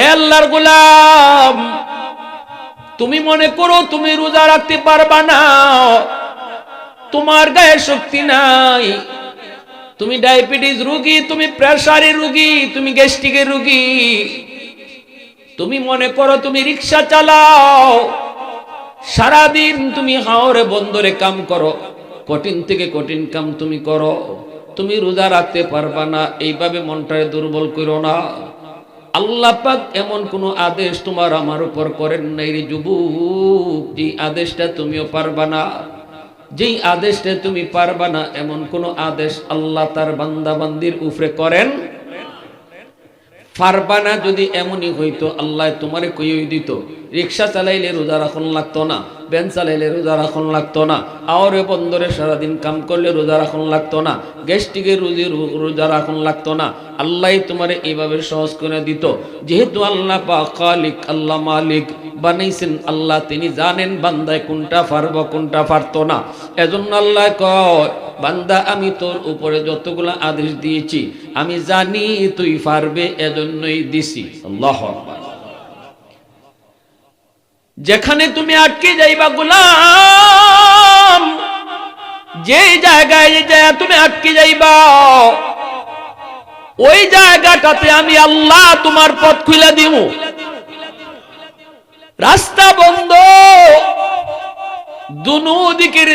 এ আল্লাহর গোলাম, তুমি মনে করো তুমি রোজা রাখতে পারবা না। তোমার গায়ে শক্তি নাই। তুমি ডায়াবেটিস রোগী, তুমি প্রেসারের রোগী, তুমি গ্যাস্ট্রিকের রোগী। তুমি মনে করো তুমি রিক্সা চালাও। সারাদিন তুমি হাওরে বন্দরে কাম করো। কঠিন থেকে কঠিন কাম তুমি করো। তুমি রোজা রাখতে পারবা না। এইভাবে মনটারে দুর্বল করো না। আল্লাহ পাক এমন কোনো আদেশ তোমার আমার উপর করেন নাই রে যুবক। যে আদেশটা তুমিও পারবা না, যেই আদেশটা তুমি পারবা না, এমন কোনো আদেশ আল্লাহ তার বান্দাবান্দির উপরে করেন পারবা না যদি এমনই হইতো, আল্লাহ তোমারে কইই দিত, রিক্সা চালাইলে রোজা রাখন লাগতো না ব্যান চালাইলে রোজা রাখন লাগতো না, আওরে বন্দরে সারাদিন কাম করলে রোজা রাখন লাগতো না গ্যাস্ট্রিকের রুজি রোজা রাখন লাগতো না, আল্লাহ তোমারে এইভাবে সহজ করে দিত। যেহেতু আল্লাহ পাক খালিক, আল্লাহ মালিক বানাইছেন আল্লাহ, তিনি জানেন বান্দায় কোনটা পারব, কোনটা পারতো না। এজন্য আল্লাহ কয়, বান্দা, আমি তোর উপরে যতগুলো আদেশ দিয়েছি, আমি জানি তুই পারবে, এজন্যই দিছি। আল্লাহ যেখানে তুমি আটকে যাইবা, গোলাম, যে জায়গায় তুমি আটকে যাইবা, ওই জায়গাটাতে আমি আল্লাহ তোমার পথ খুলে দিব রাস্তা বন্ধ। দুনো দিকের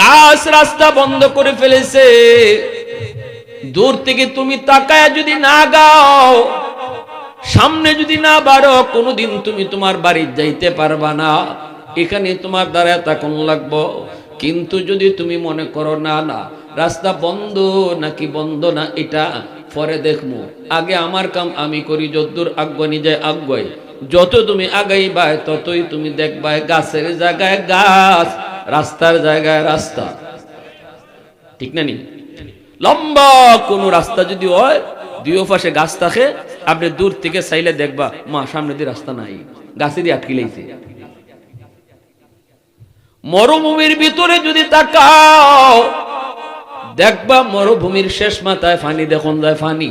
গাছ রাস্তা বন্ধ করে ফেলেছে। দূর থেকে তুমি তাকায় যদি না গাও, সামনে যদি না বাড়ো, কোনোদিন তুমি তোমার বাড়ি যাইতে পারবা না। এখানে তোমার দ্বারা তখন লাগবো। কিন্তু যদি তুমি মনে করো, না না, রাস্তা বন্ধ নাকি বন্ধ না, এটা পরে দেখব। আগে আমার কাম আমি করি, যদ্দূর আজ্ঞানি যায় আজ্ঞায় যত তুমি আগাইবাই, ততই তুমি দেখবাই গাছের জায়গায় গাছ, রাস্তার জায়গায় রাস্তা। ঠিক না নি? লম্বা কোন রাস্তা যদি হয়, দুই পাশে গাছ থাকে, আপনি দূর থেকে চাইলে দেখবা, মা, সামনে দিয়ে রাস্তা নাই, গাছেরই আটকে লাইছে। মরুভূমির ভিতরে যদি তাকাও, দেখবা মরুভূমির শেষ মাথায় ফানি, দেখুন যায় ফানি।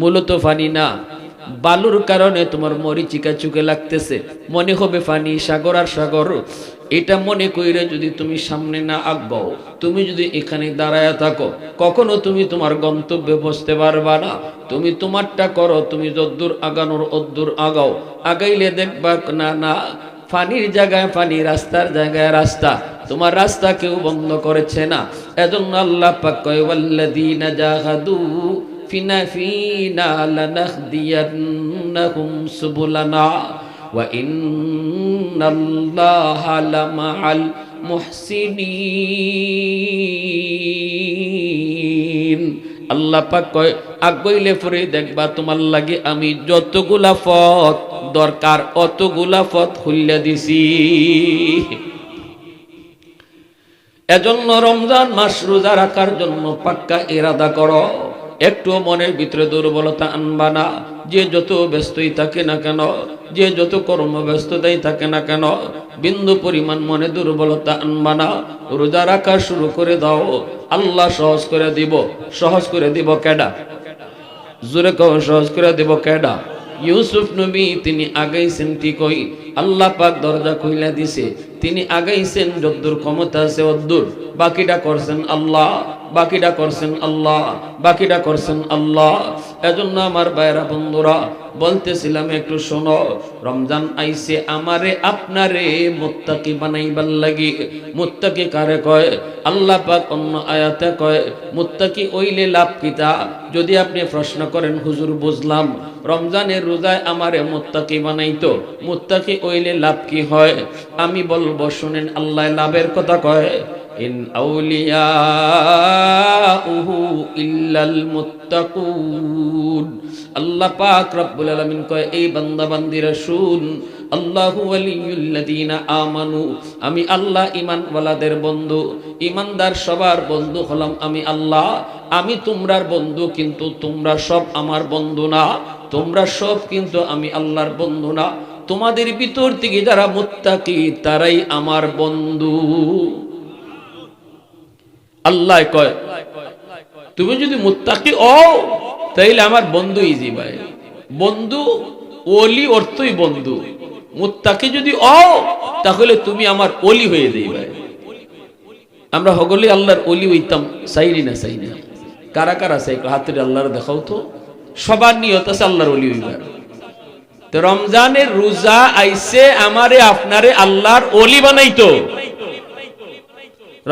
মূলত ফানি না। বালুর কারণে তোমার মরিচিকা চুকে লাগতেছে। মনে হবে ফানি সাগর আর সাগর। এটা মনে কইরে যদি তুমি সামনে না আগাও, তুমি যদি এখানে দাঁড়ায় থাকো, কখনো তুমি তোমার গন্তব্যে বসতে পারবা না। তুমি তোমারটা করো, তুমি যদ্দূর আগানোর অদ্দূর আগাও। আগাইলে দেখবা না না, ফানির জায়গায় ফানি, রাস্তার জায়গায় রাস্তা। তোমার রাস্তা কেউ বন্ধ করেছে না। এজন্য আল্লাহ পাক কয়, ওয়াল্লাযীনা জাহাদু ফিনা ফিনা লানাহদিয়ান্নাহুম সুবুলানা ওয়া ইন্নাল্লাহা লামাআল মুহসিনিন। আল্লাহ পাক কয়, আগাইলে পরে দেখবা তোমার লাগে আমি যতগুলা পথ দরকার অতগুলা পথ খুললে দিছি। এজন্য রমজান মাস রোজা রাখার জন্য পাক্কা ইরাদা করো। একটু মনের ভিতরে দুর্বলতা আনবা না। যে যত ব্যস্তই থাকে না কেন, যে যত কর্ম ব্যস্ততাই থাকে না কেন, বিন্দু পরিমাণ মনে দুর্বলতা আনবা না। রোজা রাখা শুরু করে দাও। আল্লাহ সহজ করে দিব। সহজ করে দিব কেডা? জোরে কও, সহজ করে দিব কেডা? ইউসুফ নবী, তিনি আগাইছেন ঠিকই আল্লাহ পাক দরজা খুইলা দিছে। তিনি আগাইছেন যদ্দুর ক্ষমতা আছে অদ্দুর বাকিটা করছেন আল্লাহ। বাকিটা করছেন আল্লাহ, বাকিটা করছেন আল্লাহ। এজন্য আমার বাইরা বন্ধুরা, বলতেছিলাম একটু শোনো, রমজান আইসে আমারে আপনারে মুত্তাকি বানাইবার লাগি। মুত্তাকি কারে কয়? আল্লাহ পাক অন্য আয়াতে কয়, মুত্তাকি ওইলে লাভ কিতা যদি আপনি প্রশ্ন করেন, হুজুর, বুঝলাম। রমজানের রোজায় আমারে মুত্তাকি বানাইতো, মুত্তাকি ওইলে লাভ কি হয়? আমি বলব, শুনেন, আল্লাহ লাভের কথা কয়। ইন আউলিয়াউহু ইল্লাল মুত্তাকুন আল্লাহ পাক রব্বুল আলামিন কয়, এই বান্দা বান্দিরা শুন, আল্লাহু ওয়ালিয়ুল্লাযীনা আমানু, আমি আল্লাহ ঈমানওয়ালাদের বন্ধু, ঈমানদার সবার বন্ধু হলাম আমি আল্লাহ, আমি তোমরার বন্ধু কিন্তু তোমরা সব আমার বন্ধু না, তোমরা সব কিন্তু আমি আল্লাহর বন্ধু না, তোমাদের ভিতর থেকে যারা মুত্তাকি তারাই আমার বন্ধু। আল্লাহ কয়, তুমি যদি মুত্তাকি ও তাইলে আমার বন্ধু ইজি ভাই। বন্ধু অলি অর্থই বন্ধু। মুত্তাকি যদি অ তাহলে তুমি আমার অলি হয়ে যাইবে আমরা হগলি আল্লাহর অলি হইতাম চাইলি না চাই না কারা কারা চাই? হাতের আল্লাহর দেখাও তো। সবার নিয়ত আছে আল্লাহর অলি হইবার। তো রমজানের রোজা আইসে আমারে, আপনারে আল্লাহর অলি বানাইতো।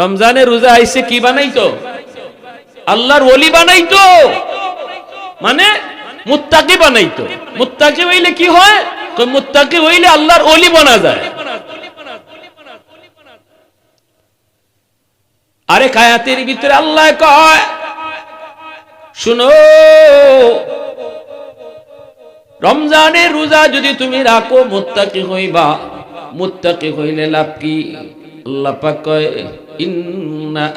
রমজানের রোজা আইসে কি বানাইতো? আল্লাহর অলি বানাইতো। মানে মুত্তাকি বানাইতো। মুত্তাকি হইলে কি হয়? মুত্তাকি হইলে আল্লাহর অলি বানা যায়। আরে কায়াতের ভিতরে আল্লাহ কয়, শুনো রমজানের রোজা যদি তুমি রাখো, মুত্তাকি হইবা। মুত্তাকি হইলে লাভ কি? আল্লাহ পাক কয় ইন্না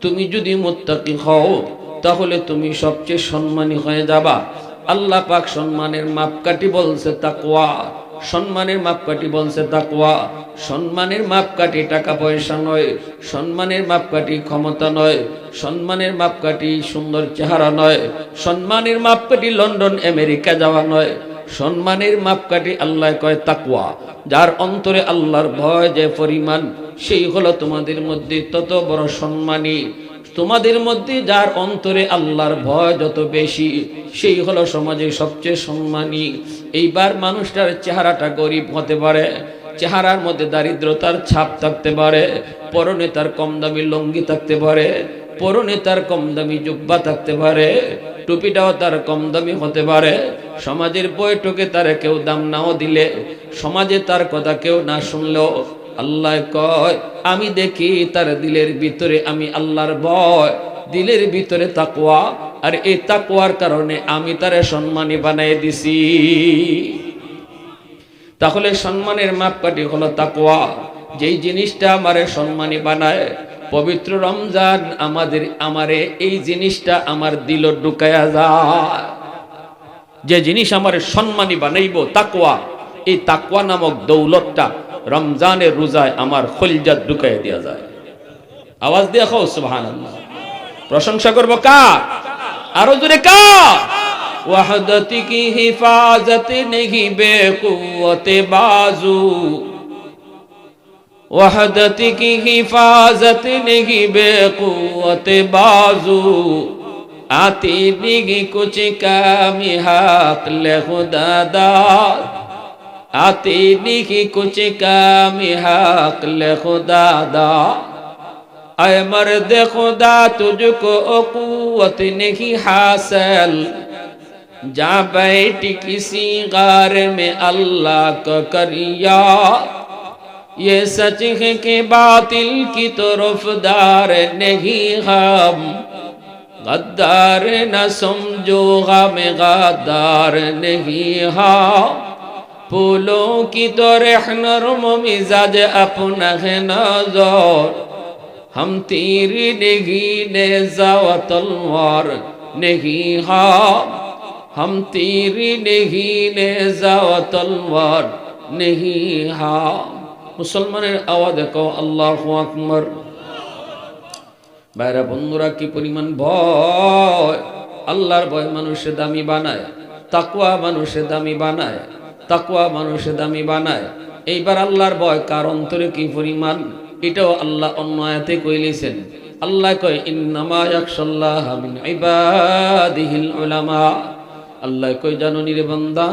তুমি যদি মুত্তাকি হও, তাহলে তুমি সবচেয়ে সম্মানী হয়ে যাবা। আল্লাহ পাক সম্মানের মাপকাঠি বলছে তাকওয়া। সম্মানের মাপকাঠি বলছে তাকওয়া। সম্মানের মাপকাঠি টাকা পয়সা নয়, সম্মানের মাপকাঠি ক্ষমতা নয়, সম্মানের মাপকাঠি সুন্দর চেহারা নয়, সম্মানের মাপকাঠি লন্ডন, আমেরিকা যাওয়া নয়। সম্মানের মাপকাঠি আল্লাহ কয় তাকুয়া যার অন্তরে আল্লাহর ভয় যে পরিমাণ, সেই হলো তোমাদের মধ্যে তত বড় সম্মানী। তোমাদের মধ্যে যার অন্তরে আল্লাহর ভয় যত বেশি, সেই হলো সমাজে সবচেয়ে সম্মানী। এইবার মানুষটার চেহারাটা গরিব হতে পারে, চেহারার মধ্যে দারিদ্রতার ছাপ থাকতে পারে, পরনে তার কম দামি লঙ্গি থাকতে পারে, পরনে তার কম দামি জুব্বা থাকতে পারে টুপিটাও তার কম দামি হতে পারে। সমাজের বইটুকে তার কেউ দাম নাও দিলে, সমাজে তার কথা কেউ না শুনলেও আল্লাহ কয়, আমি দেখি তার দিলের ভিতরে আমি আল্লাহর ভয়, দিলের ভিতরে তাকুয়া আর এই তাকুয়ার কারণে আমি তারে সম্মানী বানাই দিছি। তাহলে সম্মানের মাপকাঠি হলো তাকুয়া যেই জিনিসটা আমারে সম্মানী বানায় পবিত্র রমজান আমাদের, আমারে এই জিনিসটা আমার দিল ঢুকায়া যায় যে জিনিস আমার সম্মানী বানাইব তাকুয়া এই তাকুয়া নামক দৌলতটা রমজানের রোজায় আমার খলিজাত ঢুকাই দেওয়া যায়। আওয়াজ দিয়ে খাও সুবহান প্রশংসা করব কার? আরও জোরে কার? ওয়াহদতি কি হিফাজত নেহি বেকুয়তে বাজু। وحدت کی حفاظت نہیں بے قوت بازو۔ آتی نہیں کچھ کامی ہاتھ لے خدا دار آتی نہیں کچھ کامی حق لے خدا دا۔ اے مرد خدا، تجھ کو قوت نہیں حاصل۔ جا بیٹی کسی غار میں اللہ کا کریا۔ یہ سچ ہے کہ باطل کی طرف دار نہیں ہم غدار نہ سمجھو غم غدار نہیں ہم پھولوں کی تو رہن رم مزاج اپنا ہے نظر ہم تیر نہیں نیزا و تلوار نہیں ہم ہم تیر نہیں نیزا و تلوار نہیں ہم মুসলমানের আওয়াজ কও, আল্লাহ আকবর। বাইরা বন্ধুরা, কি পরিমাণ ভয়। আল্লাহর ভয় মানুষের দামি বানায় তাকুয়া মানুষের দামি বানায় তাকুয়া মানুষের দামি বানায়। এইবার আল্লাহর ভয় কার অন্তরে কি পরিমাণ? এটাও আল্লাহ অন্য আয়াতে কইলেছেন আল্লাহ কয়, ইন্নামা ইয়াকশাল্লাহ মিন ইবাদিহিল উলামা। আল্লাহ কই জানো নিরে বান্দা,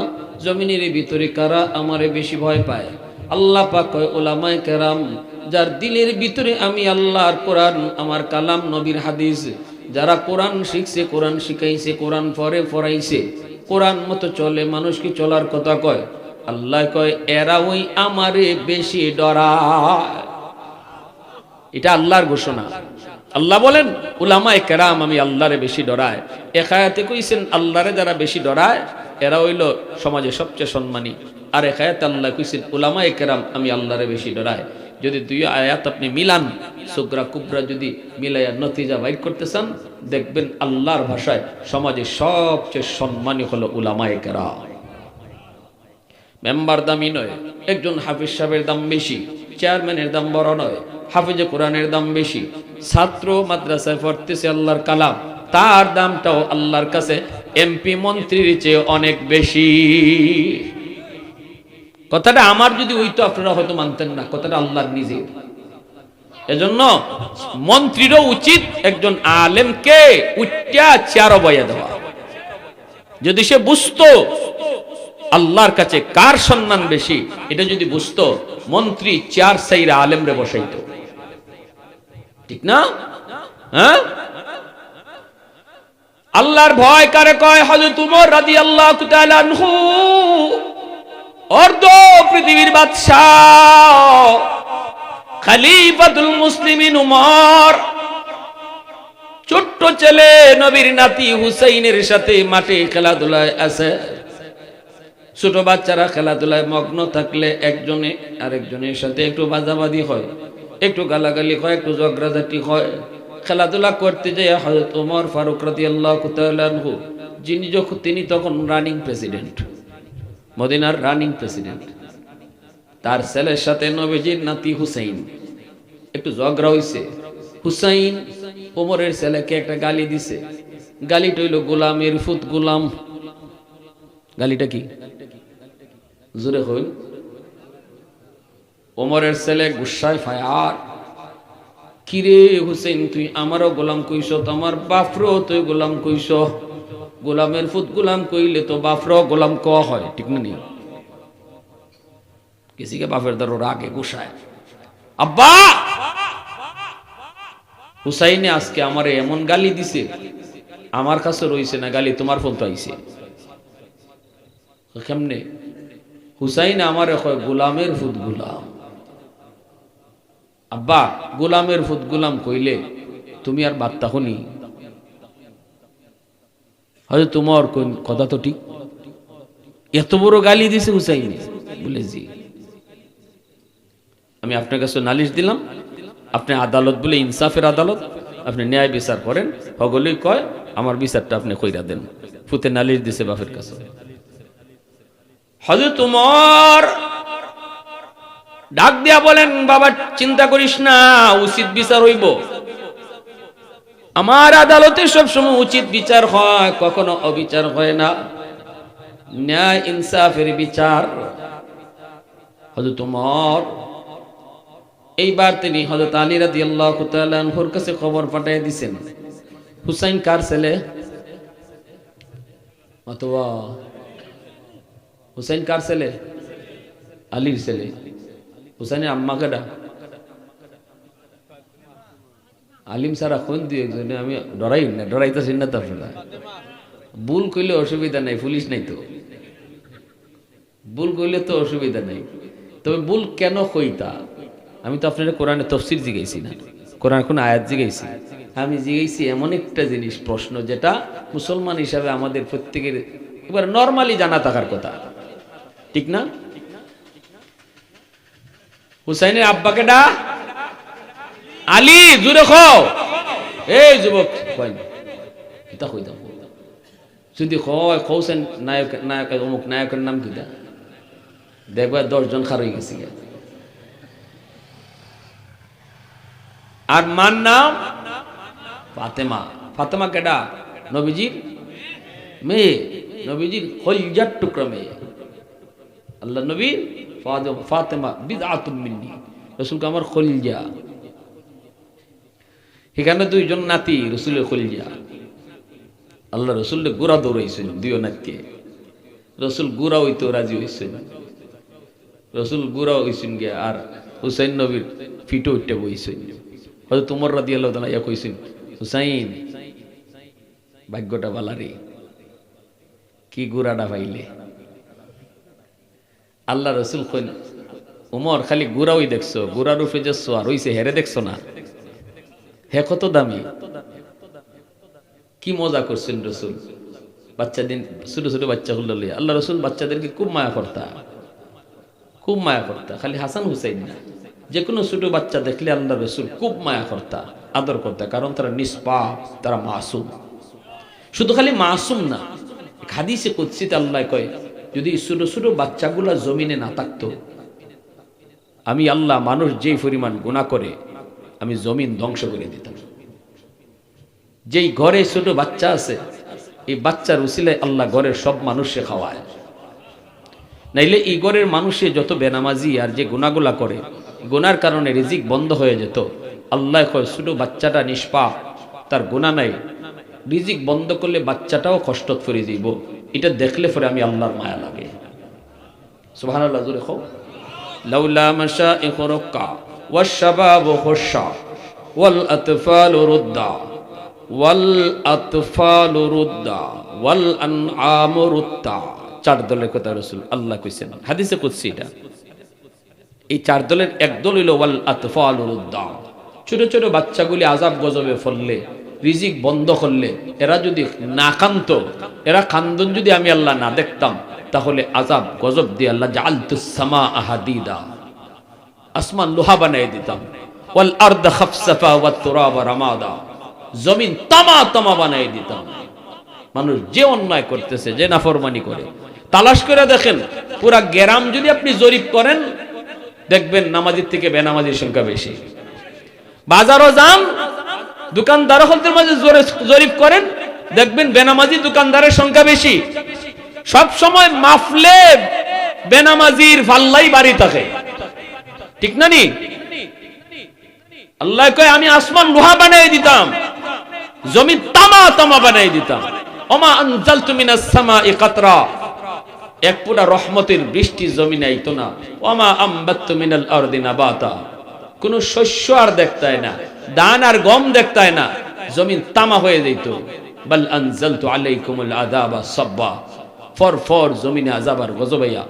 জমিনের ভিতরে কারা আমারে বেশি ভয় পায়? আল্লাহ পাক ওলামায় কেরাম, যার দিলের ভিতরে আমি আল্লাহর কোরআন, আমার কালাম নবীর হাদিস, যারা কোরআন শিখছে, কোরআন শিখাইছে, কোরআন পরে পড়াইছে, কোরআন মতো চলে মানুষ কি চলার কথা কয়, আল্লাহ কয়, এরা ওই আমারে বেশি ডরায়। এটা আল্লাহর ঘোষণা। আল্লাহ বলেন, উলামায় কেরাম, আমি আল্লাহরে বেশি ডরায়। একায়াতে কইছেন, আল্লাহরে যারা বেশি ডরায়, এরা হইল সমাজে সবচেয়ে সম্মানী। আর এক আয়াত আল্লাহ কইছেন উলামা একরাম আমি আল্লাহরে বেশি ডরাই। যদি দুই আয়াত আপনি মিলান সুগ্রা কুবরা যদি মিলাইয়া নতিজা বাইর করতে চান, দেখবেন আল্লাহর ভাষায় সমাজে সবচেয়ে সম্মানী হলো উলামা একরাম মেম্বার দামি নয়, একজন হাফিজ সাহেবের দাম বেশি, চেয়ারম্যানের দাম বড় নয়, হাফিজে কোরআনের দাম বেশি, ছাত্র মাদ্রাসায় পড়তেছে আল্লাহর কালাম, তার দামটাও আল্লাহর কাছে, এমপি মন্ত্রীর চেয়ে অনেক বেশি। কথাটা আমার যদি ওই তো আপনারা হয়তো মানতেন না, কথাটা আল্লাহর নিজের। এজন্য মন্ত্রীরও উচিত একজন আলেমকে উচ্চা চেয়ার বয়া দেওয়া। যদি সে বুঝতো আল্লাহর কাছে কার সম্মান বেশি, এটা যদি বুঝতো মন্ত্রী চেয়ার সাইরা আলেমরে বসাইতো। ঠিক না? হ্যাঁ? আল্লাহর ভয় কারে কয়? হযরত উমর রাদিয়াল্লাহু তাআলা আনহু। অর্ধ পৃথিবীর বাদশাহ, খলিফাতুল মুসলিমিন উমর। ছোট্ট ছেলে নবীর নাতি হুসাইনের সাথে মাঠে খেলাধুলায় আছে। ছোট বাচ্চারা খেলাধুলায় মগ্ন থাকলে একজনে আরেকজনের সাথে একটু বাজাবাজি হয়, একটু গালাগালি হয়, একটু ঝগড়াঝাটি হয়। খেলাধুলা করতে যাই হযরত ওমর ফারুক রাদিয়াল্লাহু তাআলা যিনি যখন তিনি তখন রানিং প্রেসিডেন্ট মদিনার রানিং প্রেসিডেন্ট। তার ছেলের সাথে নবীজির নাতি হুসাইন। একটু ঝগড়া হইছে। হুসাইন ওমরের ছেলেকে একটা গালি দিছে। গালিটা হইল গোলামের ফুত গোলাম। গালিটা কি? জোরে হইল ওমরের ছেলে গুসায় ফায়ার। কিরে হুসেন তুই আমারও গোলাম কইস, তোমার বাফরো তুই গোলাম কইস। গোলামের ফুত গোলাম কইলে তো বাফরো গোলাম ক হয়, ঠিক না নেই? কিসিকে বাপের দ্বারা রাগে গুসায়। আব্বা! হুসাইনে আজকে আমারে এমন গালি দিছে, আমার কাছে রইছে না গালি, তোমার ফোন তো আইছে। কেমনে? হুসাইন আমারে গোলামের ফুত গোলাম। আব্বা, গোলামের ফুত গোলাম কইলে তুমি আর বার্তা শুনি হয়তো তোমার কথা তো ঠিক। এত বড় গালি দিছে হুসাইনে। বলে, জি। আমি আপনার কাছে নালিশ দিলাম। আপনি আদালত বলে ইনসাফের আদালত। আপনি ন্যায় বিচার করেন। হগলই কয়, আমার বিচারটা আপনি কইরা দেন। ফুতে নালিশ দিছে বাপের কাছে। হজরত তোমার ডাক দিয়া বলেন, বাবা, চিন্তা করিস না, উচিত বিচার হইব। আমার আদালতে সবসময় উচিত বিচার হয়, কখনো অবিচার হয় না। ন্যায় ইনসাফের বিচার। হজরত উমর, এইবার তিনি হজরত আলী রাদি আল্লাহর কাছে খবর পাঠিয়ে দিছেন। হুসাইন কার ছেলে? অথবা হুসাইন কার ছেলে? আলীর ছেলে। হুসাইনের আম্মা কেডা? আলিম সারা কোন দিয়ে একজনে আমি ডরাই না, ডরাইতেছি না তো আপনারা ভুল কইলে অসুবিধা নাই, পুলিশ নাই তো। ভুল কইলে তো অসুবিধা নাই। তবে ভুল কেন কইতা? আমি তো আপনার কোরআনে তফসির জিগাইছি না। কোরআন কোন আয়াত জিগাইছি। আমি জিগাইছি এমন একটা জিনিস, প্রশ্ন যেটা মুসলমান হিসাবে আমাদের প্রত্যেকের এবার নর্মালি জানা থাকার কথা। ঠিক না? হুসাইনের আব্বাকে ডা আলী জুড়ে খাও এই যুবক, কই কিতা যদি কয় কৌছেন নায়ক নায়ক অমুক, নায়কের নাম কিতা দেখবা দশজন খার হয়ে গেছি। আর মার নাম? ফাতেমা। ফাতেমা কেডা? নবীজির মেয়ে। নবীজির হলজার টুকরা মেয়ে। আল্লাহ ফাদে- ফাতেমা বিদআতুম মিন্নি। রসুলকে আমার খলিজা এখানে দুইজন নাতি রসুলের খলিজা আল্লাহ রসুলের গোড়া দৌড়াইছেন দুই নাতকে। রসুল গুড়া হইতেও রাজি হয়েছেন রসুল গুড়া হইছেন গিয়া আর হুসাইন নবীর ফিটো উঠতে বইছেন। হয়তো তোমার রাদি আল্লাহ তালা ইয়া কইছেন, হুসাইন, ভাগ্যটা বালারে কি গুড়াটা পাইলে? আল্লাহ রসুল কইন, উমর, খালি গুড়াওই দেখছ গুড়ার উপরে যে সোয়ার হইছে, হেরে দেখছ না? হে কত দামি। কি মজা করছেন রসুল। বাচ্চা দিন ছোট ছোট বাচ্চা গুলো লইয়া। আল্লাহ রসুল বাচ্চাদেরকে খুব মায়া করতা। খুব মায়া করতা। খালি হাসান হুসাইন না। যে কোনো ছোট বাচ্চা দেখলে আল্লাহ রসুল খুব মায়া করতা, আদর করতা। কারণ তারা নিষ্পাপ, তারা মাসুম। শুধু খালি মাসুম না হাদিসে কুৎসিত আল্লাহ কয়, যদি ছোট ছোট বাচ্চাগুলা জমিনে না থাকতো, আমি আল্লাহ মানুষ যেই পরিমাণ গুণা করে আমি জমিন ধ্বংস করে দিতাম। যেই ঘরে ছোট বাচ্চা আছে, এই বাচ্চার উসিলায় আল্লাহ ঘরের সব মানুষে খাওয়ায়। নাইলে এই ঘরের মানুষে যত বেনামাজি আর যে গুনাগুলা করে, গুনার কারণে রিজিক বন্ধ হয়ে যেত, আল্লাহ কয়, ছোট বাচ্চাটা নিষ্পাপ, তার গুণা নাই। রিজিক বন্ধ করলে বাচ্চাটাও কষ্ট করে দিব। এটা দেখলে পরে আমি আল্লাহর মায়া লাগে। সুবহানাল্লাহ, জোরে খাও লাউলা মাশাইখ রুক্কা। والشباب خشع والأطفال ردا والأطفال ردا والأنعام ردا চার দলের কথা রসুল আল্লাহ কইছেন হাদিসে কুদসি এটা এই চার দলের এক দল হইল ওয়াল আতফাল রুদ্দা ছোট ছোট বাচ্চাগুলি আজাব গজবে ফললে রিজিক বন্ধ করলে এরা যদি না কান্ত এরা কান্দন যদি আমি আল্লাহ না দেখতাম তাহলে আজাব গজব দিয়ে আল্লাহ জালতুসামা আহাদিদা আসমান লোহা বানাই দিতাম। ওয়াল আরদ খাফসাফা ওয়াত তুরাবা রামাদা। জমিন তামা তামা বানাই দিতাম। মানুষ যে অন্যায় করতেছে, যে নাফরমানি করে। তালাশ করে দেখেন, পুরা গ্রাম যদি আপনি জরিপ করেন, দেখবেন নামাজির থেকে বেনামাজির সংখ্যা বেশি। বাজারও যান, দোকানদার হলদের মাঝে জোরে- জরিপ করেন, দেখবেন বেনামাজি দোকানদারের সংখ্যা বেশি। সব সময় মাফলে বেনামাজির ফাল্লাই বাড়ি থাকে। ঠিক না নি? আল্লাহ কয়, আমি আসমান লোহা বানাই দিতাম জমি তামা তামা বানাই দিতাম। ওমা আনজালতু মিনাস সামাই কাতরা। এক পুরা রহমতের বৃষ্টি জমিনে আইতো না। ওমা আম্বাত্তু মিনাল আরদি নাবাতা। কোন শস্য আর দেখতায় না দান আর গম দেখতায় না, জমিন তামা হয়ে যেত বাল আনজালতু আলাইকুমুল আযাবা সাব্বা। ফর ফর জমিনে আযাব আর গজবাইয়া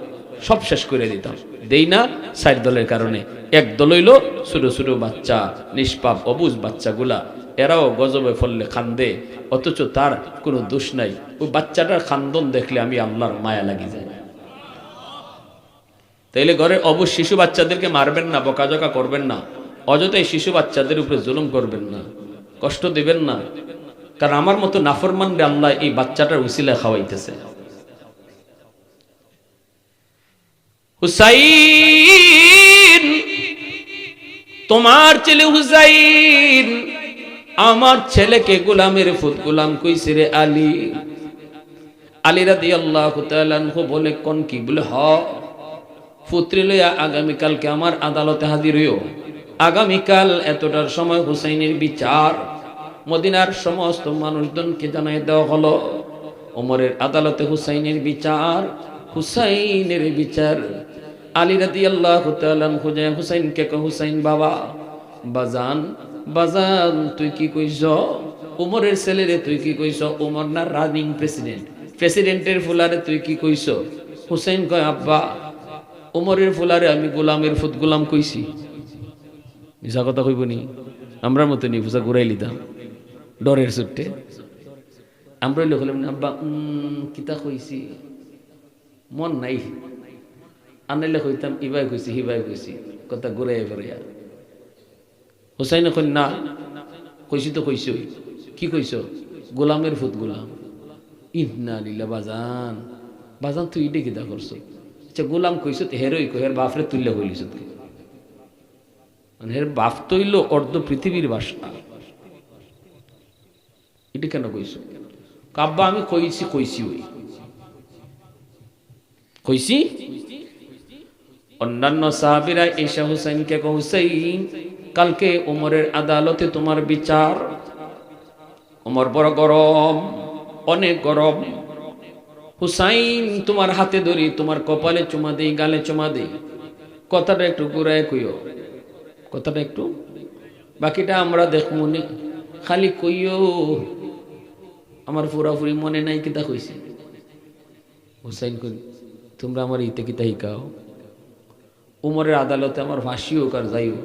সব শেষ করে দিতাম দেই না সাইড দলের কারণে। এক দল হইল ছোট ছোট বাচ্চা, নিষ্পাপ, অবুজ বাচ্চাগুলা। এরাও গজবে ফললে খান্দে, অথচ তার কোনো দোষ নাই। ওই বাচ্চাটার খান্দন দেখলে আমি আল্লাহর মায়া লাগি যায়। তাইলে ঘরে অবুজ শিশু বাচ্চাদেরকে মারবেন না, বকাঝকা করবেন না। অযথাই শিশু বাচ্চাদের উপরে জুলুম করবেন না। কষ্ট দিবেন না। কারণ আমার মতো নাফরমান আল্লাহ এই বাচ্চাটার উসিলা খাওয়াইতেছে। হুসাইন, তোমার ছেলে হুসাইন, আমার ছেলেকে গোলামের ফুত গোলাম কইছে রে আলী। আলী রাদি আল্লাহ বলে, কোন কি? বলে, হ আগামীকালকে আদালতে আগামীকাল এতটার সময় হুসাইনের বিচার। মদিনার সমস্ত মানুষজনকে জানাই দেওয়া হলো। ওমরের আদালতে হুসাইনের বিচার হুসাইনের বিচার। আলী রাদি আল্লাহ হুজাই হুসাইনকে কয়, হুসাইন বাবা বাজান বাজান তুই কি কইছ উমরের ছেলেরে তুই কি কইছ উমর না রানিং প্রেসিডেন্ট? প্রেসিডেন্টের ফুলারে তুই কি কইছ হুসাইন কয় আব্বা উমরের ফুলারে আমি গোলামের ফুত গোলাম কইছি। মিশা কথা কইব নি আমরার মতো নি ফুসা ঘুরাই লিতাম। ডরের সুট্টে। আমরা লোক আব্বা কিতা কইছি? মন নাই। আনাইলে কইতাম, ইবাই কইছি হিবাই কইছি, কথা ঘুরাই ফেরাইয়া। হুসাইন কই না, কইছি তো কইছ কি কইছ? গোলামের ফুত গোলাম। ইন্না লিল্লা বাজান বাজান, তুই ইডে কিতা করছ? আচ্ছা গোলাম কইছ হেরই কই, হের বাপরে তুললে হইলিস মানে হের বাপ তৈল অর্ধ পৃথিবীর বাসা। এটা কেন কইছ? কাব্বা, আমি কইছি কইছি ওই। কইছি? অন্যান্য সাহাবিরা ঈশা হুসাইনকে হুসাইন, কালকে উমরের আদালতে তোমার বিচার। উমর বড় গরম, অনেক গরম। হুসাইন, তোমার হাতে ধরি, তোমার কপালে চুমা দেই, গালে চুমা দেই। কথাটা একটু ঘুরায় কইও। কথাটা একটু? বাকিটা আমরা দেখব মনে খালি কইও। আমার পুরাপুরি মনে নাই কিতা কইছে। হুসাইন কই, তোমরা আমার ইতে কিতা শিকাও? উমরের আদালতে আমার ফাঁসি হোক আর যাই হোক,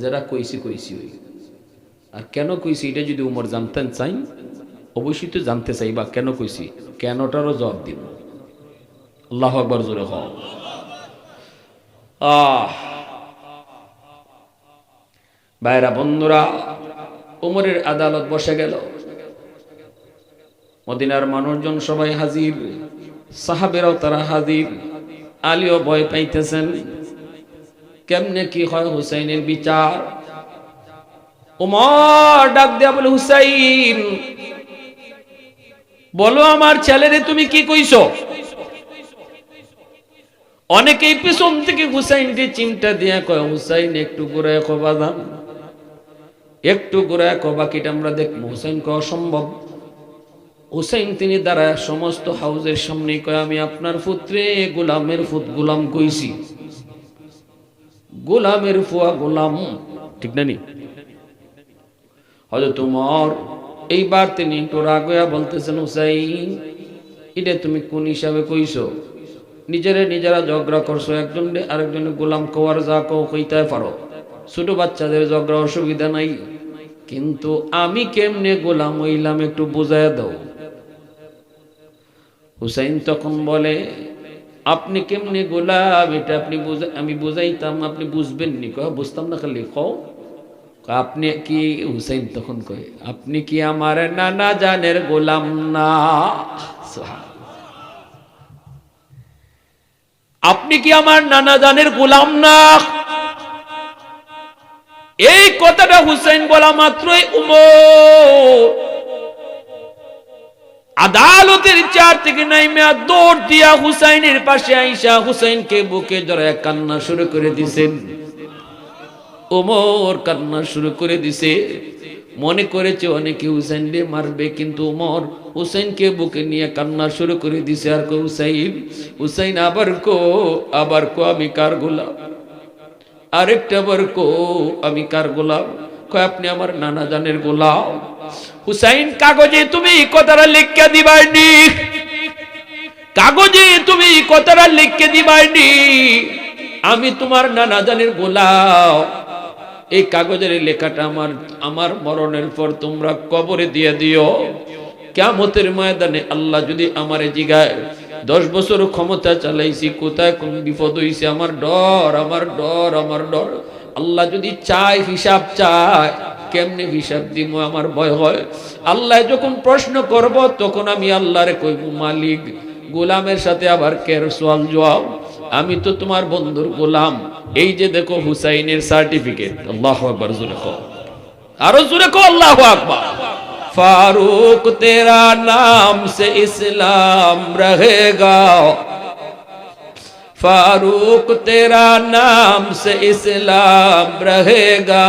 যারা কইছি কইছি ওই। আর কেন কইছি এটা যদি উমর জানতেন চাই, অবশ্যই তো জানতে চাই বা কেন কইছি, কেনটারও জবাব দিব। আল্লাহ আকবর জোরে আহ। ভাইরা, বন্ধুরা, উমরের আদালত বসে গেল। মদিনার মানুষজন সবাই হাজির, সাহাবেরাও তারা হাজির, আলীও ভয় পাইতেছেন। কেমনে কি হয় হুসাইনের বিচার? উমর ডাক দেয়া বলে, হুসাইন, বলো আমার ছেলেরে তুমি কি কইছো? অনেকেই পিছন থেকে হুসাইনকে চিন্তা দিয়া কয়, হুসাইন, একটু ঘুরে কবা দাম। একটু ঘুরে কবা কিটা আমরা দেখব। হুসাইন কয় অসম্ভব হুসাইন তিনি দ্বারা সমস্ত হাউজের সামনে কয়, আমি আপনার পুত্রে গোলামের ফুত গোলাম কইছি। গোলামের ফুয়া গোলাম। ঠিক না নি? হয়তো তোমার এইবার তিনি একটু রাগয়া বলতেছেন, হুসাইন, এটা তুমি কোন হিসাবে কইছো? নিজেরে নিজেরা ঝগড়া করছ একজন আরেকজন গোলাম কোয়ার যা কও কইতে পারো। ছোট বাচ্চাদের ঝগড়া অসুবিধা নাই। কিন্তু আমি কেমনে গোলাম হইলাম একটু বুঝাইয়া দাও। হুসাইন তখন বলে আপনি কেমনে গোলাম এটা আপনি আমি বুঝাইতাম, আপনি বুঝবেন নি কহ বুঝতাম না খালি, কও। আপনি কি, হুসাইন তখন কয়ে, আপনি কি আমার নানা জানের গোলাম না? আপনি কি আমার নানা জানের গোলাম না? এই কথাটা হুসাইন বলা মাত্রই উমর। আদালতের চার থেকে নাইমে দৌড় দিয়া হুসাইনের পাশে আইসা হুসাইনকে বুকে জড়ায় কান্না শুরু করে দিছেন ওমর কান্না শুরু করে দিছে। মনে করেছে অনেকে হুসাইনকে মারবে, কিন্তু ওমর হুসাইনকে বুকে নিয়ে কান্না শুরু করে দিছে। আর কো হুসাইন হুসাইন, আবার কো আবার কো, আমি কার গোলাম? আরেকটা বার কো, আমি কার গোলাম? কয়, আপনি আমার নানা জানের গোলাম? হুসাইন, কাগজে তুমি কথাটা লিখকে দিবাইনি। কাগজে তুমি কথাটা লিখকে দিবাইনি। আমি তোমার নানা জানের গোলাও। এই কাগজের লেখাটা আমার আমার মরণের পর তোমরা কবরে দিয়ে দিও। কেমতের ময়দানে আল্লাহ যদি আমারে জিগায়, দশ বছর ক্ষমতা চালাইছি, কোথায় কোন বিপদ হইছে? আমার ডর আমার ডর আমার ডর। আল্লাহ যদি চায়, হিসাব চায় কেমনে হিসাব দিব আমার ভয় হয়। আল্লাহ যখন প্রশ্ন করব, তখন আমি আল্লাহরে কইব, মালিক, গোলামের সাথে আবার কের সোয়াল জবাব? আমি তো তোমার বন্ধুর গোলাম। এই যে দেখো হুসাইনের সার্টিফিকেট। আল্লাহ আকবর, জুরে কো আরও জুরে কো আল্লাহ আকবর। ফারুক, তেরা নাম সে ইসলাম রহেগা। ফারুক, তেরা নাম সে ইসলাম রহেগা।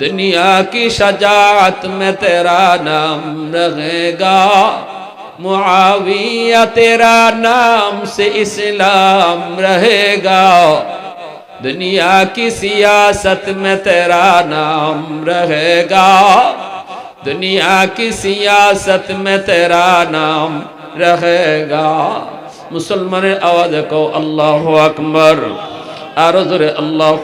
دنیا کی شجاعت میں تیرا نام رہے گا۔ معاویہ تیرا نام سے اسلام رہے گا۔ دنیا کی سیاست میں تیرا نام رہے گا۔ دنیا کی سیاست میں تیرا نام رہے گا۔ مسلمان آواز کو اللہ اکبر۔ رہے اللہ